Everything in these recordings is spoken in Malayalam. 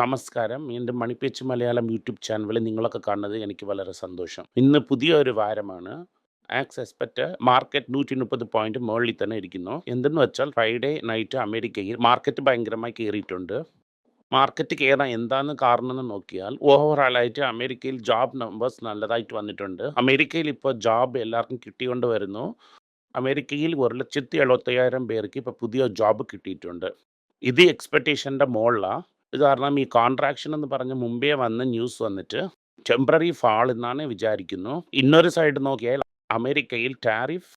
നമസ്കാരം. എന്റെ മണിപ്പേച്ച് മലയാളം യൂട്യൂബ് ചാനലിൽ നിങ്ങളൊക്കെ കാണുന്നത് എനിക്ക് വളരെ സന്തോഷം. ഇന്ന് പുതിയ ഒരു വാരമാണ്. ആക്സ് എക്സ്പെക്റ്റ് മാർക്കറ്റ് 130 പോയിന്റ് മുകളിൽ തന്നെ ഇരിക്കുന്നു. എന്തെന്ന് വെച്ചാൽ ഫ്രൈഡേ നൈറ്റ് അമേരിക്കയിൽ മാർക്കറ്റ് ഭയങ്കരമായി കയറിയിട്ടുണ്ട് മാർക്കറ്റ് കയറാൻ എന്താണ് കാരണം എന്ന് നോക്കിയാൽ ഓവറാളായിട്ട് അമേരിക്കയിൽ ജോബ് നമ്പേഴ്സ് നല്ലതായിട്ട് വന്നിട്ടുണ്ട്. അമേരിക്കയിൽ ഇപ്പോൾ ജോബ് എല്ലാവർക്കും കിട്ടിക്കൊണ്ട് വരുന്നു. അമേരിക്കയിൽ 1,75,000 പേർക്ക് ഇപ്പോൾ പുതിയ ജോബ് കിട്ടിയിട്ടുണ്ട്. ഇത് എക്സ്പെക്ടേഷന്റെ മോളിലാ. ഇത് കാരണം ഈ കോൺട്രാക്ഷൻ എന്ന് പറഞ്ഞ് മുമ്പേ വന്ന് ന്യൂസ് വന്നിട്ട് ടെമ്പററി ഫാൾ എന്നാണ് വിചാരിക്കുന്നു. ഇന്നൊരു സൈഡ് നോക്കിയാൽ അമേരിക്കയിൽ ടാരിഫ്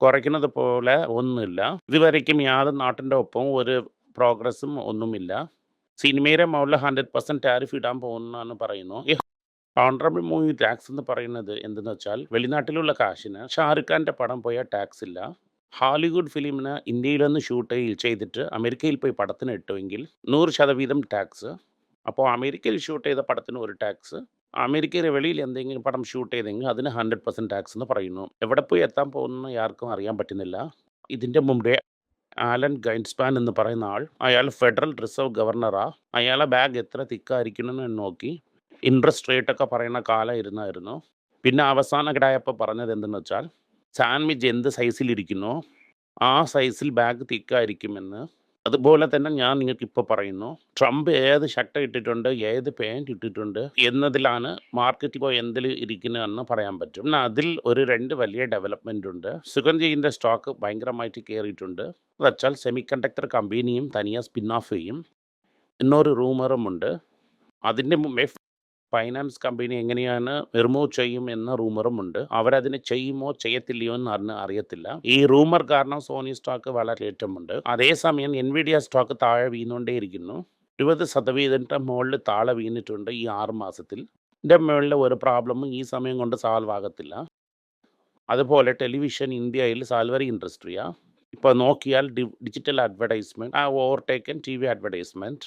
കുറയ്ക്കുന്നത് പോലെ ഒന്നുമില്ല. ഇതുവരേക്കും യാതൊരു നാട്ടിന്റെ ഒപ്പം ഒരു പ്രോഗ്രസ്സും ഒന്നുമില്ല. സിനിമയുടെ മുകളിൽ 100% ടാരിഫ് ഇടാൻ പോകുന്നതെന്ന് പറയുന്നു. ഈ ഓണറബിൾ മൂവി ടാക്സ് എന്ന് പറയുന്നത് എന്തെന്ന് വെച്ചാൽ വെളിനാട്ടിലുള്ള കാശിന് ഷാരുഖ് ഖാന്റെ പടം പോയാൽ ടാക്സ് ഇല്ല. ഹോളിവുഡ് ഫിലിമിന് ഇന്ത്യയിൽ നിന്ന് ഷൂട്ട് ചെയ്തിട്ട് അമേരിക്കയിൽ പോയി പടത്തിന് ഇട്ടുവെങ്കിൽ 100% ടാക്സ്. അപ്പോൾ അമേരിക്കയിൽ ഷൂട്ട് ചെയ്ത പടത്തിന് ഒരു ടാക്സ്. അമേരിക്കയുടെ വെളിയിൽ എന്തെങ്കിലും പടം ഷൂട്ട് ചെയ്തെങ്കിൽ അതിന് 100% ടാക്സ് എന്ന് പറയുന്നു. എവിടെ പോയി എത്താൻ പോകുന്ന ആർക്കും അറിയാൻ പറ്റുന്നില്ല. ഇതിന്റെ മുമ്പേ ആലൻ ഗൈൻസ്പാൻ എന്ന് പറയുന്ന ആൾ അയാൾ ഫെഡറൽ റിസർവ് ഗവർണറാ. അയാളെ ബാഗ് എത്ര തിക്കായിരിക്കുമെന്ന് നോക്കി ഇൻട്രസ്റ്റ് റേറ്റ് ഒക്കെ പറയുന്ന കാലം ഇരുന്നായിരുന്നു. പിന്നെ അവസാനമായപ്പോൾ പറഞ്ഞത് എന്തെന്ന് വെച്ചാൽ സാൻഡ്വിച്ച് എന്ത് സൈസിൽ ഇരിക്കുന്നോ ആ സൈസിൽ ബാഗ് തിക്കായിരിക്കുമെന്ന്. അതുപോലെ തന്നെ ഞാൻ നിങ്ങൾക്ക് ഇപ്പോൾ പറയുന്നു. ട്രംപ് ഏത് ഷർട്ട് ഇട്ടിട്ടുണ്ട് ഏത് പാന്റ് ഇട്ടിട്ടുണ്ട് എന്നതിലാണ് മാർക്കറ്റ് ഇപ്പോൾ എന്തിൽ ഇരിക്കുന്നതെന്ന് പറയാൻ പറ്റും. അതിൽ ഒരു രണ്ട് വലിയ ഡെവലപ്മെന്റ് ഉണ്ട്. സുഗന്ധിന്റെ സ്റ്റോക്ക് ഭയങ്കരമായിട്ട് കയറിയിട്ടുണ്ട് അതച്ചാൽ സെമി കണ്ടക്ടർ കമ്പനിയും തനിയെ സ്പിൻ ഓഫ് ചെയ്യും. എന്നൊരു റൂമറും ഉണ്ട്. അതിന്റെ മുമ്പേ ഫൈനാൻസ് കമ്പനി എങ്ങനെയാണ് റിമൂവ് ചെയ്യും എന്ന റൂമറും ഉണ്ട്. അവരതിന് ചെയ്യുമോ ചെയ്യത്തില്ലയോ എന്ന് അറിഞ്ഞ് അറിയത്തില്ല. ഈ റൂമർ കാരണം സോണി സ്റ്റോക്ക് വളരെ ഏറ്റമുണ്ട്. അതേസമയം എൻവിഡിയ സ്റ്റോക്ക് താഴെ വീണുകൊണ്ടേയിരിക്കുന്നു. 20% മുകളിൽ താഴെ വീണിട്ടുണ്ട് ഈ ആറ് മാസത്തിൽ. ഇതിന്റെ മുകളിൽ ഒരു പ്രോബ്ലമും ഈ സമയം കൊണ്ട് സോൾവ് ആകത്തില്ല. അതുപോലെ ടെലിവിഷൻ ഇന്ത്യയിൽ സാൽവറി ഇൻഡസ്ട്രിയാ. ഇപ്പോൾ നോക്കിയാൽ ഡി ഡിജിറ്റൽ അഡ്വർടൈസ്മെന്റ് ആ ഓവർടേക്കൻ ടി വി അഡ്വർടൈസ്മെന്റ്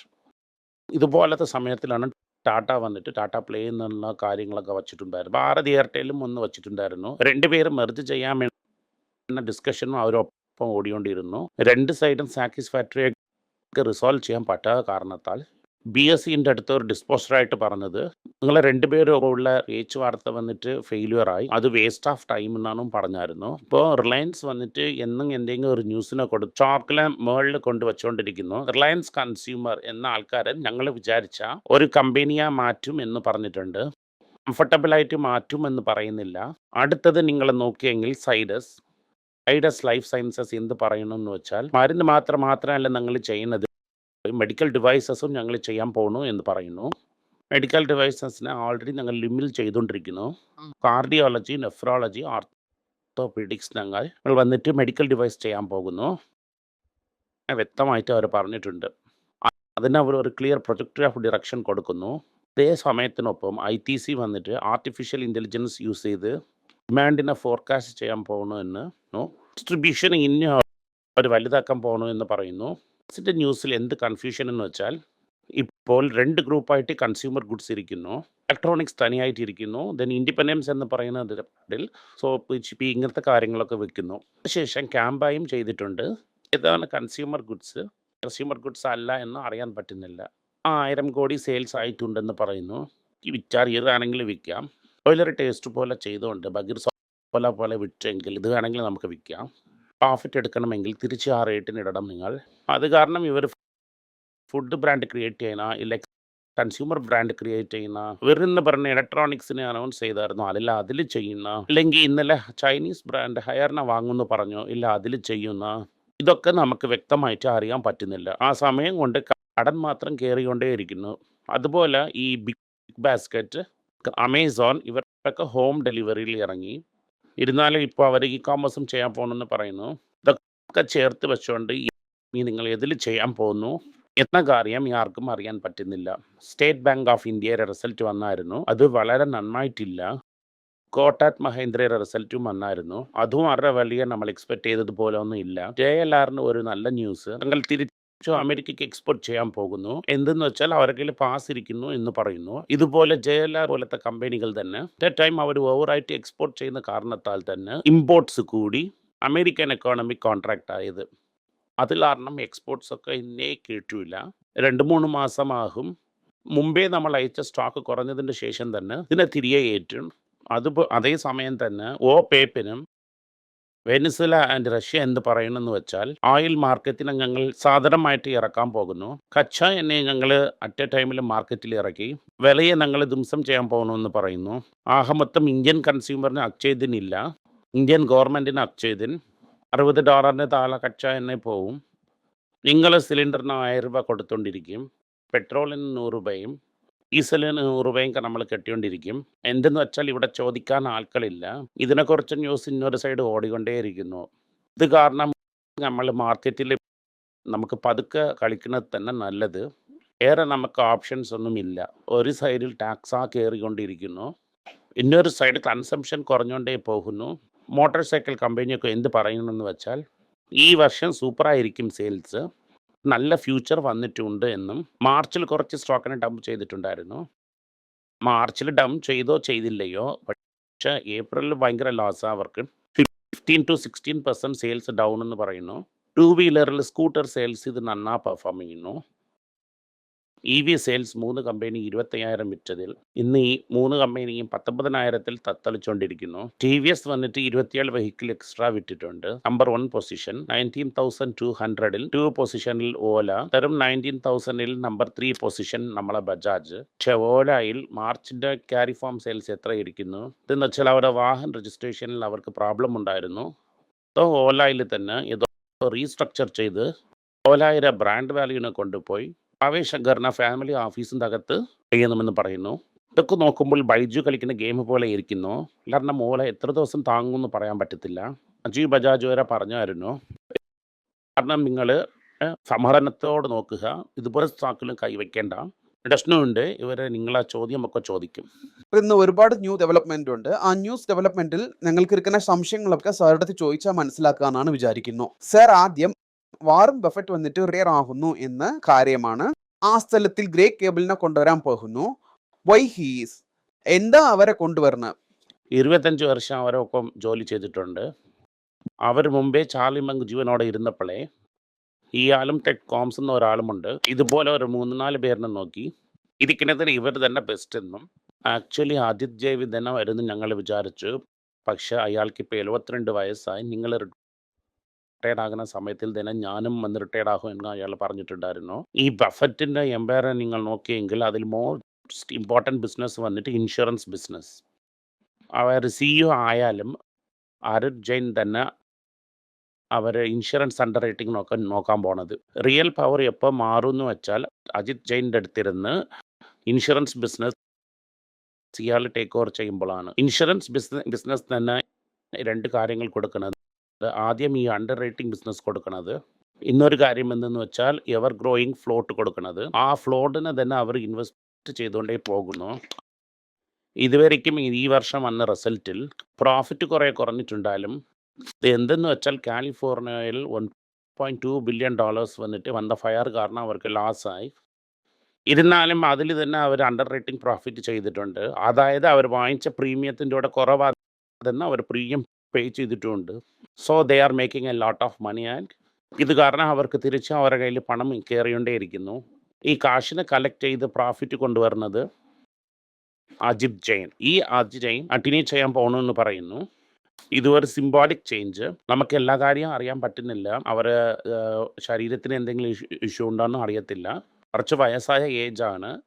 ഇതുപോലത്തെ സമയത്തിലാണ് ടാറ്റ വന്നിട്ട് ടാറ്റ പ്ലേ എന്നുള്ള കാര്യങ്ങളൊക്കെ വച്ചിട്ടുണ്ടായിരുന്നു. ഭാരത് എയർടെലും ഒന്ന് വച്ചിട്ടുണ്ടായിരുന്നു. രണ്ടുപേരും മെർജ് ചെയ്യാൻ വേണ്ടി ഡിസ്കഷനും അവരൊപ്പം ഓടിക്കൊണ്ടിരുന്നു. രണ്ട് സൈഡും സാറ്റിസ്ഫാക്ടറി റിസോൾവ് ചെയ്യാൻ പറ്റാത്ത കാരണത്താൽ ബി എസ് സിന്റെ അടുത്ത് ഒരു ഡിസ്പോസറായിട്ട് പറഞ്ഞത് നിങ്ങൾ രണ്ടുപേരും ഉള്ള റീച്ച് വാർത്ത വന്നിട്ട് ഫെയിലിയർ ആയി. അത് വേസ്റ്റ് ഓഫ് ടൈം എന്നാണ് പറഞ്ഞായിരുന്നു. ഇപ്പോൾ റിലയൻസ് വന്നിട്ട് എന്നും എന്തെങ്കിലും ഒരു ന്യൂസിനെ കൊടുത്ത് ചോക്ലെ മേളിൽ കൊണ്ടുവച്ചുകൊണ്ടിരിക്കുന്നു റിലയൻസ് കൺസ്യൂമർ എന്ന ആൾക്കാരൻ ഞങ്ങൾ വിചാരിച്ച ഒരു കമ്പനിയെ മാറ്റും എന്ന് പറഞ്ഞിട്ടുണ്ട്. കംഫർട്ടബിൾ ആയിട്ട് മാറ്റും എന്ന് പറയുന്നില്ല. അടുത്തത് നിങ്ങൾ നോക്കിയെങ്കിൽ സൈഡസ് സൈഡസ് ലൈഫ് സയൻസസ് എന്ത് പറയണമെന്ന് വെച്ചാൽ മരുന്ന് മാത്രം മാത്രമല്ല നിങ്ങൾ ചെയ്യുന്നത് മെഡിക്കൽ ഡിവൈസസും ഞങ്ങൾ ചെയ്യാൻ പോകുന്നു എന്ന് പറയുന്നു. മെഡിക്കൽ ഡിവൈസസിനെ ഓൾറെഡി ഞങ്ങൾ ലിമിൽ ചെയ്തുകൊണ്ടിരിക്കുന്നു. കാർഡിയോളജി, നെഫ്രോളജി, ഓർത്തോപീഡിക്സ് ഞങ്ങൾ വന്നിട്ട് മെഡിക്കൽ ഡിവൈസ് ചെയ്യാൻ പോകുന്നു. വ്യക്തമായിട്ട് അവർ പറഞ്ഞിട്ടുണ്ട്. അതിന് അവർ ഒരു ക്ലിയർ പ്രൊജക്ട് ഓഫ് ഡിറക്ഷൻ കൊടുക്കുന്നു. അതേ സമയത്തിനൊപ്പം ഐ ടി സി വന്നിട്ട് ആർട്ടിഫിഷ്യൽ ഇന്റലിജൻസ് യൂസ് ചെയ്ത് ഡിമാൻഡിനെ ഫോർകാസ്റ്റ് ചെയ്യാൻ പോകണമെന്ന് എന്ന് ഡിസ്ട്രിബ്യൂഷൻ ഇനി അവർ വലുതാക്കാൻ പോകണമെന്ന് എന്ന് പറയുന്നു. ലാസ്റ്റ് ന്യൂസിൽ എന്ത് കൺഫ്യൂഷൻ എന്ന് വെച്ചാൽ ഇപ്പോൾ രണ്ട് ഗ്രൂപ്പായിട്ട് കൺസ്യൂമർ ഗുഡ്സ് ഇരിക്കുന്നു. ഇലക്ട്രോണിക്സ് തനിയായിട്ട് ഇരിക്കുന്നു. ദെൻ ഇൻഡിപെൻഡൻസ് എന്ന് പറയുന്നതിൽ സോപ്പ്, ചിപ്പി ഇങ്ങനത്തെ കാര്യങ്ങളൊക്കെ വെക്കുന്നു. അതിനുശേഷം ക്യാമ്പായും ചെയ്തിട്ടുണ്ട്. ഏതാണ് കൺസ്യൂമർ ഗുഡ്സ് കൺസ്യൂമർ ഗുഡ്സ് അല്ല എന്ന് അറിയാൻ പറ്റുന്നില്ല. ആയിരം കോടി സെയിൽസ് ആയിട്ടുണ്ടെന്ന് പറയുന്നു. വിറ്റാൽ ഇതാണെങ്കിൽ വിൽക്കാം. ഓയിലറി ടേസ്റ്റ് പോലെ ചെയ്തുകൊണ്ട് ബഗീർ പോലെ പോലെ വിറ്റെങ്കിൽ ഇത് വേണമെങ്കിൽ നമുക്ക് വിൽക്കാം. പ്രോഫിറ്റ് എടുക്കണമെങ്കിൽ തിരിച്ച് ആ റേറ്റിന് ഇടണം നിങ്ങൾ. അത് കാരണം ഇവർ ഫുഡ് ബ്രാൻഡ് ക്രിയേറ്റ് ചെയ്യുന്ന ഇല്ല കൺസ്യൂമർ ബ്രാൻഡ് ക്രിയേറ്റ് ചെയ്യുന്ന ഇവരെന്ന് പറഞ്ഞ ഇലക്ട്രോണിക്സിനെ അനൗൺസ് ചെയ്തായിരുന്നു. അല്ല അതിൽ ചെയ്യുന്ന അല്ലെങ്കിൽ ഇന്നലെ ചൈനീസ് ബ്രാൻഡ് ഹയറിനെ വാങ്ങുമെന്ന് പറഞ്ഞു. ഇല്ല അതിൽ ചെയ്യുന്ന ഇതൊക്കെ നമുക്ക് വ്യക്തമായിട്ട് അറിയാൻ പറ്റുന്നില്ല. ആ സമയം കൊണ്ട് കടൻ മാത്രം കയറിക്കൊണ്ടേയിരിക്കുന്നു അതുപോലെ ഈ ബിഗ് ബാസ്ക്കറ്റ്, അമേസോൺ ഇവരൊക്കെ ഹോം ഡെലിവറിയിൽ ഇറങ്ങി. ഇരുന്നാലും ഇപ്പോൾ അവർ ഇ കോമേഴ്സും ചെയ്യാൻ പോകണമെന്ന് പറയുന്നു. ഇതൊക്കെ ചേർത്ത് വെച്ചുകൊണ്ട് നിങ്ങൾ എതിൽ ചെയ്യാൻ പോകുന്നു എന്ന കാര്യം ആർക്കും അറിയാൻ പറ്റുന്നില്ല. സ്റ്റേറ്റ് ബാങ്ക് ഓഫ് ഇന്ത്യയുടെ റിസൾട്ട് വന്നായിരുന്നു. അത് വളരെ നന്നായിട്ടില്ല. കോട്ടാറ്റ് മഹേന്ദ്രയുടെ റിസൾട്ടും വന്നായിരുന്നു. അതും അവരുടെ വലിയ നമ്മൾ എക്സ്പെക്ട് ചെയ്തതുപോലെ ഒന്നും ഇല്ല. ജെ എൽ ആറിന് ഒരു നല്ല ന്യൂസ് തങ്ങൾ തിരിച്ച് അമേരിക്കയ്ക്ക് എക്സ്പോർട്ട് ചെയ്യാൻ പോകുന്നു. എന്തെന്ന് വെച്ചാൽ അവരുടെ കയ്യിൽ പാസ് ഇരിക്കുന്നു എന്ന് പറയുന്നു. ഇതുപോലെ ജെ എൽ ആർ പോലത്തെ കമ്പനികൾ തന്നെ അറ്റ് ടൈം അവർ ഓവറായിട്ട് എക്സ്പോർട്ട് ചെയ്യുന്ന കാരണത്താൽ തന്നെ ഇമ്പോർട്ട്സ് കൂടി അമേരിക്കൻ എക്കോണമി കോൺട്രാക്റ്റ് ആയത്. അത് കാരണം എക്സ്പോർട്ട്സ് ഒക്കെ ഇന്നേ കേട്ടില്ല. രണ്ട് മൂന്ന് മാസമാകും മുമ്പേ നമ്മൾ അയച്ച സ്റ്റോക്ക് കുറഞ്ഞതിന് ശേഷം തന്നെ ഇതിനെ തിരികെ ഏറ്റും അത് അതേ സമയം തന്നെ ഓ പേപ്പിനും വെനിസുല ആൻഡ് റഷ്യ എന്ന് പറയണമെന്ന് വെച്ചാൽ ഓയിൽ മാർക്കറ്റിനെ ഞങ്ങൾ സാധാരണമായിട്ട് ഇറക്കാൻ പോകുന്നു. കച്ച എണ്ണയെ ഞങ്ങൾ അറ്റ് എ ടൈമിൽ മാർക്കറ്റിൽ ഇറക്കി. വിലയെ ഞങ്ങൾ ധ്വംസം ചെയ്യാൻ പോകണമെന്ന് പറയുന്നു. ആകെ മൊത്തം ഇന്ത്യൻ കൺസ്യൂമറിന് അക്ഷയതിനില്ല ഇന്ത്യൻ ഗവൺമെന്റിന് അക്ഷയതിൻ അറുപത് ഡോളറിന് താഴെ കച്ച എണ്ണ പോവും. നിങ്ങൾ സിലിണ്ടറിന് ആയിരം രൂപ കൊടുത്തുകൊണ്ടിരിക്കും പെട്രോളിന് നൂറ് രൂപയും ഡീസലിന് നൂറ് രൂപയൊക്കെ നമ്മൾ കെട്ടിക്കൊണ്ടിരിക്കും എന്തെന്ന് വെച്ചാൽ ഇവിടെ ചോദിക്കാൻ ആൾക്കളില്ല ഇതിനെ ഇതിനെക്കുറിച്ച് ന്യൂസ് ഇന്നൊരു സൈഡ് ഓടിക്കൊണ്ടേയിരിക്കുന്നു. ഇത് കാരണം നമ്മൾ മാർക്കറ്റിൽ നമുക്ക് പതുക്കെ കളിക്കുന്നത് തന്നെ നല്ലത്. ഏറെ നമുക്ക് ഓപ്ഷൻസ് ഒന്നുമില്ല ഒരു സൈഡിൽ ടാക്സാ കയറിക്കൊണ്ടിരിക്കുന്നു ഇന്നൊരു സൈഡ് കൺസംഷൻ കുറഞ്ഞുകൊണ്ടേ പോകുന്നു. മോട്ടോർ സൈക്കിൾ കമ്പനിയൊക്കെ എന്ത് പറയുന്നെന്ന് വെച്ചാൽ ഈ വർഷം സൂപ്പറായിരിക്കും സെയിൽസ്. നല്ല ഫ്യൂച്ചർ വന്നിട്ടുണ്ട് എന്നും മാർച്ചിൽ കുറച്ച് സ്റ്റോക്കിനെ ഡംപ് ചെയ്തിട്ടുണ്ടായിരുന്നു. മാർച്ചിൽ ഡംപ് ചെയ്തോ ചെയ്തില്ലയോ? പക്ഷേ ഏപ്രിലിൽ ഭയങ്കര ലോസ് അവർക്ക്. Fifteen to sixteen percent sales down എന്ന് പറയുന്നു. ടു വീലറിൽ സ്കൂട്ടർ സെയിൽസ് ഇത് നന്നാ പെർഫോം ചെയ്യുന്നു. ഇ വി സെയിൽസ് മൂന്ന് കമ്പനി ഇരുപത്തയ്യായിരം വിറ്റതിൽ ഇന്ന് ഈ മൂന്ന് കമ്പനിയും പത്തൊമ്പതിനായിരത്തിൽ തത്തളിച്ചുകൊണ്ടിരിക്കുന്നു ടി വി എസ് വന്നിട്ട് ഇരുപത്തിയേഴ് vehicle extra വിറ്റിട്ടുണ്ട്. Number one position nineteen thousand two ഹൺഡ്രഡിൽ two പൊസിഷനിൽ ഓല തരും നയന്റീൻ തൗസൻഡിൽ നമ്പർ ത്രീ പൊസിഷൻ നമ്മളെ ബജാജ്. പക്ഷെ ഓലയിൽ മാർച്ചിന്റെ ക്യാരി ഫോം സെയിൽസ് എത്ര ഇരിക്കുന്നു ഇതെന്ന് വെച്ചാൽ അവരുടെ വാഹന രജിസ്ട്രേഷനിൽ അവർക്ക് പ്രോബ്ലം ഉണ്ടായിരുന്നു. അപ്പോൾ ഓലയിൽ തന്നെ ഏതോ റീസ്ട്രക്ചർ ചെയ്ത് ഓലായിര ബ്രാൻഡ് വാല്യൂനെ കൊണ്ടുപോയി ആവേശങ്കറിന ഫാമിലി ഓഫീസിന്റെ അകത്ത് ചെയ്യണമെന്ന് പറയുന്നു. ഇതൊക്കെ നോക്കുമ്പോൾ ബൈജു കളിക്കുന്ന ഗെയിം പോലെ ഇരിക്കുന്നു. കാരണം മോളെ എത്ര ദിവസം താങ്ങുമെന്ന് പറയാൻ പറ്റത്തില്ല. അജീവ് ബജാജ് വരെ പറഞ്ഞായിരുന്നു. കാരണം നിങ്ങൾ സമാധാനത്തോട് നോക്കുക. ഇതുപോലെ സ്റ്റാക്കിലും കൈവയ്ക്കേണ്ട. പ്രശ്നമുണ്ട്. ഇവരെ നിങ്ങളെ ചോദ്യമൊക്കെ ചോദിക്കും. ഇന്ന് ഒരുപാട് ന്യൂ ഡെവലപ്മെന്റ് ഉണ്ട്. ആ ന്യൂസ് ഡെവലപ്മെന്റിൽ ഞങ്ങൾക്ക് ഇരിക്കുന്ന സംശയങ്ങളൊക്കെ സാറിടത്ത് ചോദിച്ചാൽ മനസ്സിലാക്കാനാണ് വിചാരിക്കുന്നു. സാർ ആദ്യം വാറും ബഫറ്റ് വന്നിട്ട് റിയർ ആകുന്നു എന്ന കാര്യമാണ്. ആ സ്ഥലത്തിൽ ഗ്രേ കേബിളിനെ കൊണ്ടുവരാൻ പോകുന്നു. വൈ ഹീസ് എന്താ അവരെ കൊണ്ടുവരുന്നത്? ഇരുപത്തഞ്ച് വർഷം അവരൊപ്പം ജോലി ചെയ്തിട്ടുണ്ട്. അവർ മുമ്പേ ചാർലി മങ്ക് ജീവനോടെ ഇരുന്നപ്പോഴേ ഇയാളും ടെക് കോംസ് എന്ന ഒരാളുമുണ്ട്. ഇതുപോലെ ഒരു മൂന്ന് നാല് പേരിനെ നോക്കി. ഇരിക്കുന്നതിന് ഇവർ തന്നെ ബെസ്റ്റ് എന്നും. ആക്ച്വലി ആദിത്യ ജയ് തന്നെ വരുന്നു ഞങ്ങൾ വിചാരിച്ചു. പക്ഷെ അയാൾക്ക് ഇപ്പോൾ എഴുപത്തിരണ്ട് വയസ്സായി. നിങ്ങൾ റിട്ടയർഡ് ആകുന്ന സമയത്തിൽ തന്നെ ഞാനും വന്ന് റിട്ടയർഡ് ആകും എന്ന് അയാൾ പറഞ്ഞിട്ടുണ്ടായിരുന്നു. ഈ ബഫറ്റിന്റെ എംപയറെ നിങ്ങൾ നോക്കിയെങ്കിൽ അതിൽ മോസ്റ്റ് ഇമ്പോർട്ടന്റ് ബിസിനസ് വന്നിട്ട് ഇൻഷുറൻസ് ബിസിനസ് അവർ സിഇഒ ആയാലും അരുൺ ജെയിൻ തന്നെ അവർ ഇൻഷുറൻസ് അണ്ടർ റൈറ്റിംഗ് നോക്കാൻ നോക്കാൻ പോണത്. റിയൽ പവർ എപ്പോൾ മാറും എന്ന് വെച്ചാൽ അജിത് ജെയിന്റെ അടുത്തിരുന്ന് ഇൻഷുറൻസ് ബിസിനസ് ഇയാൾ ടേക്ക് ഓവർ ചെയ്യുമ്പോഴാണ് ഇൻഷുറൻസ് ബിസിനസ് ബിസിനസ് തന്നെ രണ്ട് കാര്യങ്ങൾ കൊടുക്കുന്നത് ആദ്യം ഈ അണ്ടർ റൈറ്റിംഗ് ബിസിനസ് കൊടുക്കുന്നത് ഇന്നൊരു കാര്യം എന്തെന്ന് വെച്ചാൽ എവർ ഗ്രോയിങ് ഫ്ലോട്ട് കൊടുക്കുന്നത് ആ ഫ്ലോട്ടിനെ തന്നെ അവർ ഇൻവെസ്റ്റ് ചെയ്തുകൊണ്ടേ പോകുന്നു. ഇതുവരയ്ക്കും ഈ വർഷം വന്ന റിസൾട്ടിൽ പ്രോഫിറ്റ് കുറേ കുറഞ്ഞിട്ടുണ്ടായാലും ഇത് എന്തെന്ന് വെച്ചാൽ കാലിഫോർണിയയിൽ one point two billion dollars വന്നിട്ട് വന്ന ഫയർ കാരണം അവർക്ക് ലോസായി ഇരുന്നാലും അതിൽ തന്നെ അവർ അണ്ടർ റേറ്റിംഗ് പ്രോഫിറ്റ് ചെയ്തിട്ടുണ്ട്. അതായത് അവർ വാങ്ങിച്ച പ്രീമിയത്തിന്റെ കൂടെ കുറവാ തന്നെ അവർ premium pay ചെയ്തിട്ടുമുണ്ട് so they are making a lot of money and ഇത് കാരണം അവർക്ക് തിരിച്ച് അവരുടെ കയ്യിൽ പണം കയറിക്കൊണ്ടേയിരിക്കുന്നു. ഈ കാശിനെ കളക്ട് ചെയ്ത് പ്രോഫിറ്റ് കൊണ്ടുവരുന്നത് അജിബ് ജെയിൻ. ഈ അജിബ് ജെയിൻ അട്ടിനി ചെയ്യാൻ പോകണമെന്ന് പറയുന്നു. ഇതൊരു സിംബോളിക് ചേഞ്ച് നമുക്ക് എല്ലാ കാര്യവും അറിയാൻ പറ്റുന്നില്ല. അവർ ശരീരത്തിന് എന്തെങ്കിലും ഇഷ്യൂ ഉണ്ടോയെന്നും അറിയത്തില്ല. കുറച്ച് വയസ്സായ ഏജാണ്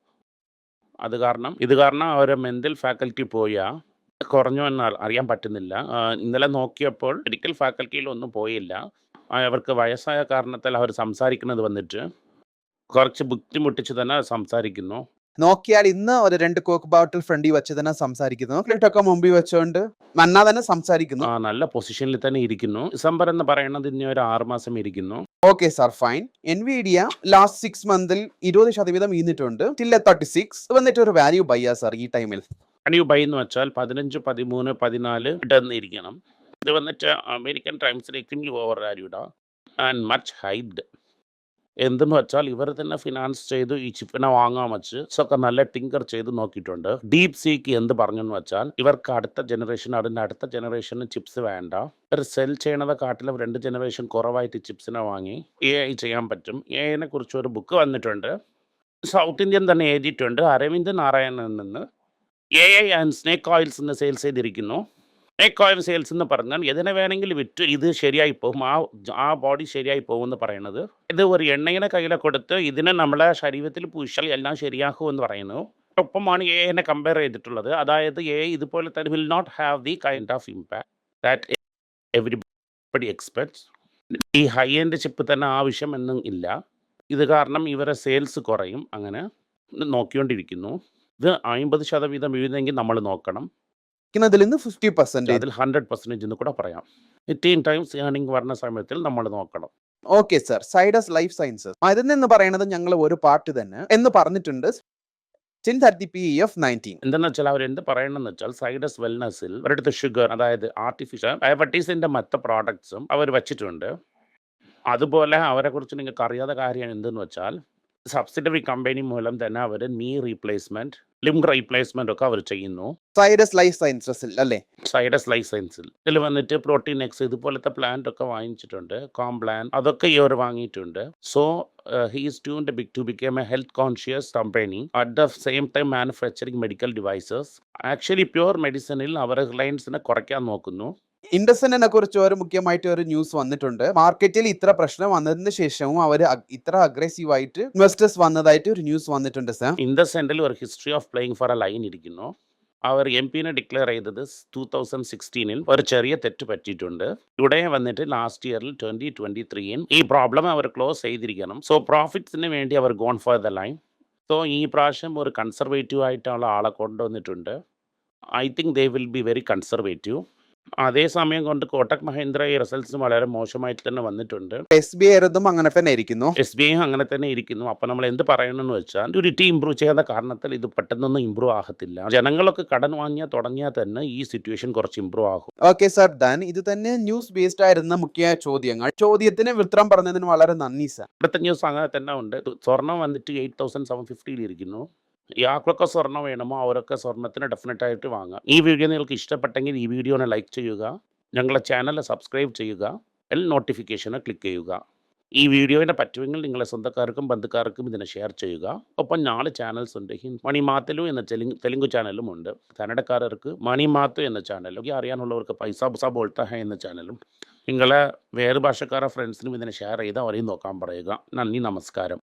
അത് കാരണം ഇത് കാരണം അവരുടെ മെന്റൽ ഫാക്കൽറ്റി പോയാൽ കുറഞ്ഞു എന്ന് അറിയാൻ പറ്റുന്നില്ല. ഇന്നലെ നോക്കിയപ്പോൾ മെഡിക്കൽ ഫാക്കൽറ്റിയിൽ ഒന്നും പോയില്ല. അവർക്ക് വയസ്സായ കാരണത്താൽ അവർ സംസാരിക്കുന്നത് വന്നിട്ട് കുറച്ച് ബുദ്ധിമുട്ടിച്ച് തന്നെ സംസാരിക്കുന്നു. നോക്കിയാൽ ഇന്ന് ഒരു രണ്ട് കോക്ക് ബോട്ടിൽ ഫ്രണ്ടിൽ വെച്ച് തന്നെ സംസാരിക്കുന്നു. ക്ലിറ്റൊക്കെ മുമ്പിൽ വെച്ചുകൊണ്ട് നന്നാ തന്നെ സംസാരിക്കുന്നു. ആ നല്ല പൊസിഷനിൽ തന്നെ ഇരിക്കുന്നു. ഡിസംബർ എന്ന് പറയുന്നത് ഇനി ഒരു ആറ് മാസം ഇരിക്കുന്നു. Okay sir fine Nvidia last six മന്തിൽ ഇരുപത് ശതവീതം ഈന്നിട്ടുണ്ട് ടില്ല തേർട്ടി സിക്സ് വന്നിട്ട് ഒരു വാല്യൂ ബൈ സാർ ഈ ടൈമിൽ അണിയു ബൈ എന്ന് വെച്ചാൽ പതിനഞ്ച് പതിമൂന്ന് പതിനാല് ഇടന്നിരിക്കണം. ഇത് വന്നിട്ട് American ടൈംസിൽ extremely over valued and much hyped എന്തെന്ന് വെച്ചാൽ ഇവർ തന്നെ ഫിനാൻസ് ചെയ്തു ഈ ചിപ്പിനെ വാങ്ങാൻ വെച്ച് ഒക്കെ നല്ല ടിങ്കർ ചെയ്ത് നോക്കിയിട്ടുണ്ട്. ഡീപ് സീക്ക് എന്ത് പറഞ്ഞെന്ന് വെച്ചാൽ ഇവർക്ക് അടുത്ത ജനറേഷൻ അതിന്റെ അടുത്ത ജനറേഷന് ചിപ്സ് വേണ്ട. ഇവർ സെൽ ചെയ്യണത് കാട്ടിലും രണ്ട് ജനറേഷൻ കുറവായിട്ട് ചിപ്സിനെ വാങ്ങി എ ഐ ചെയ്യാൻ പറ്റും. എ ഐനെ കുറിച്ച് ഒരു ബുക്ക് വന്നിട്ടുണ്ട്. സൗത്ത് ഇന്ത്യൻ തന്നെ എഴുതിയിട്ടുണ്ട്. അരവിന്ദ് നാരായണൻ നിന്ന് A I and snake oils എന്ന് സെയിൽസ് ചെയ്തിരിക്കുന്നു. സ്നേക്ക് ഓയിൽ സെയിൽസ് എന്ന് പറഞ്ഞാൽ എതിനെ വേണമെങ്കിൽ വിറ്റ് ഇത് ശരിയായി പോകും. ആ ആ ബോഡി ശരിയായി പോകും എന്ന് പറയുന്നത്. ഇത് ഒരു എണ്ണയുടെ കയ്യിൽ കൊടുത്ത് ഇതിനെ നമ്മളെ ശരീരത്തിൽ പൂശാൽ എല്ലാം ശരിയാകും എന്ന് പറയുന്നു. ഒപ്പമാണ് എ ഐനെ കമ്പയർ ചെയ്തിട്ടുള്ളത്. അതായത് എ ഇതുപോലെ തന്നെ will not have the kind of impact that everybody expects ഈ ഹൈ എൻഡ് ചിപ്പ് തന്നെ ആവശ്യമെന്നും ഇല്ല. ഇത് കാരണം ഇവരെ സെയിൽസ് കുറയും. അങ്ങനെ നോക്കിക്കൊണ്ടിരിക്കുന്നു. ഇത് അമ്പത് ശതവീതം വീഴുന്നെങ്കിൽ നമ്മൾ നോക്കണം. ഇതിൽ നിന്ന് ഫിഫ്റ്റി പെർസെന്റ് അതിൽ ഹൺഡ്രഡ് പെർസെന്റേജ് എന്ന് കൂടെ പറയാം. ഫിഫ്റ്റീൻ ടൈംസ് ഏണിംഗ് വരുന്ന സമയത്തിൽ നമ്മൾ നോക്കണം. Okay sir Zydus life sciences മരുന്ന് പറയുന്നത് ഞങ്ങൾ ഒരു പാർട്ട് തന്നെ എന്ന് പറഞ്ഞിട്ടുണ്ട്. നയന്റീൻ എന്തെന്ന് വെച്ചാൽ അവർ എന്ത് പറയണമെന്ന് വെച്ചാൽ സൈഡസ് വെൽനസിൽ അവരുടെ ഷുഗർ അതായത് ആർട്ടിഫിഷ്യൽ ഡയബറ്റീസിന്റെ മറ്റ് പ്രോഡക്ട്സും അവർ വെച്ചിട്ടുണ്ട്. അതുപോലെ അവരെക്കുറിച്ച് നിങ്ങൾക്ക് അറിയാത്ത കാര്യം എന്തെന്ന് വെച്ചാൽ സബ്സിഡറി കമ്പനി മൂലം തന്നെ അവർ നീ റീപ്ലേസ്മെന്റ് ലിം റീപ്ലേസ്മെന്റ് ഒക്കെ അവർ ചെയ്യുന്നു. സൈഡസ് ലൈഫ് സയൻസസിൽ അല്ലേ? സൈഡസ് ലൈഫ് സയൻസിൽ ഇതിൽ വന്നിട്ട് പ്രോട്ടീൻ എക്സ് ഇതുപോലത്തെ പ്ലാന്റ് ഒക്കെ വാങ്ങിച്ചിട്ടുണ്ട് കോം പ്ലാൻ അതൊക്കെ ഇവർ വാങ്ങിയിട്ടുണ്ട്. So he's to big to become a health conscious company at the same time manufacturing medical devices actually pure മെഡിസിനിൽ അവർ റിലയൻസിനെ കുറയ്ക്കാൻ നോക്കുന്നു. ഇൻഡസനെ കുറിച്ച് ഒരു മുഖ്യമായിട്ട് ഒരു ന്യൂസ് വന്നിട്ടുണ്ട്. മാർക്കറ്റിൽ ഇത്ര പ്രശ്നം വന്നതിന് ശേഷവും അവർ ഇത്ര അഗ്രസീവ് ആയിട്ട് ഇൻവെസ്റ്റേഴ്സ് വന്നതായിട്ട് ഒരു ന്യൂസ് വന്നിട്ടുണ്ട് സാർ ഇൻ ദ സെന്റിൽ ഒരു history of playing for a line ഇരിക്കുന്നു. അവർ എം പിനെ ഡിക്ലെയർ ചെയ്തത് ടൂ തൗസൻഡ് സിക്സ്റ്റീനിൽ ഒരു ചെറിയ തെറ്റ് പറ്റിയിട്ടുണ്ട്. ഇവിടെ വന്നിട്ട് ലാസ്റ്റ് ഇയറിൽ ട്വന്റി ട്വന്റി ത്രീയിൽ ഈ പ്രോബ്ലം അവർ ക്ലോസ് ചെയ്തിരിക്കണം. സോ പ്രോഫിറ്റ്സിന് വേണ്ടി അവർ gone for the line so ഈ പ്രാവശ്യം ഒരു കൺസർവേറ്റീവ് ആയിട്ടുള്ള ആളെ കൊണ്ടുവന്നിട്ടുണ്ട്. I think they will be very conservative അതേസമയം കൊണ്ട് കോട്ടക് മഹീന്ദ്ര ഈ റിസൾട്ട്സ് വളരെ മോശമായിട്ട് തന്നെ വന്നിട്ടുണ്ട്. എസ് ബി ഐ ആയിരുന്നതും അങ്ങനെ തന്നെ ഇരിക്കുന്നു എസ് ബി ഐ അങ്ങനെ തന്നെ ഇരിക്കുന്നു. അപ്പൊ നമ്മൾ എന്ത് പറയണമെന്ന് വെച്ചാൽ ഒരു ടീം ഇമ്പ്രൂവ് ചെയ്യാത്ത കാരണത്തിൽ ഇത് പെട്ടെന്നൊന്നും ഇമ്പ്രൂവ് ആകത്തില്ല. ജനങ്ങളൊക്കെ കടൻ വാങ്ങിയാൽ തുടങ്ങിയാൽ തന്നെ ഈ സിറ്റുവേഷൻ കുറച്ച് ഇമ്പ്രൂവ് ആകും. ഓക്കെ സർ ദാൻ ഇത് തന്നെ ന്യൂസ് ബേസ്ഡ് ആയിരുന്ന മുഖ്യ ചോദ്യങ്ങൾ. ചോദ്യത്തിന് ഉത്തരം പറഞ്ഞതിന് വളരെ നന്ദി സർ ഇവിടുത്തെ ന്യൂസ് അങ്ങനെ തന്നെ ഉണ്ട്. സ്വർണം വന്നിട്ട് എയ്റ്റ് തൗസൻഡ് സെവൻ ഫിഫ്റ്റിയിൽ ഇരിക്കുന്നു. ആർക്കൊക്കെ സ്വർണം വേണമോ? അവരൊക്കെ സ്വർണത്തിന് ഡെഫിനറ്റ് ആയിട്ട് വാങ്ങാം. ഈ വീഡിയോ നിങ്ങൾക്ക് ഇഷ്ടപ്പെട്ടെങ്കിൽ ഈ വീഡിയോനെ ലൈക്ക് ചെയ്യുക. ഞങ്ങളുടെ ചാനൽ സബ്സ്ക്രൈബ് ചെയ്യുക. എൽ നോട്ടിഫിക്കേഷന് ക്ലിക്ക് ചെയ്യുക. ഈ വീഡിയോനെ പറ്റുമെങ്കിൽ നിങ്ങളെ സ്വന്തക്കാർക്കും ബന്ധുക്കാർക്കും ഇതിനെ ഷെയർ ചെയ്യുക. ഒപ്പം നാല് ചാനൽസ് ഉണ്ട്. മണി മാത്തലു എന്ന തെലുങ്ക് ചാനലും ഉണ്ട്. കന്നഡക്കാരർക്ക് മണിമാത്തു എന്ന ചാനലും അറിയാനുള്ളവർക്ക് പൈസ പൈസ ബോൾത്ത എന്ന ചാനലും നിങ്ങളെ വേറെ ഭാഷക്കാരെ ഫ്രണ്ട്സിനും ഇതിനെ ഷെയർ ചെയ്ത് അവരെയും നോക്കാൻ പറയുക. നന്ദി നമസ്കാരം.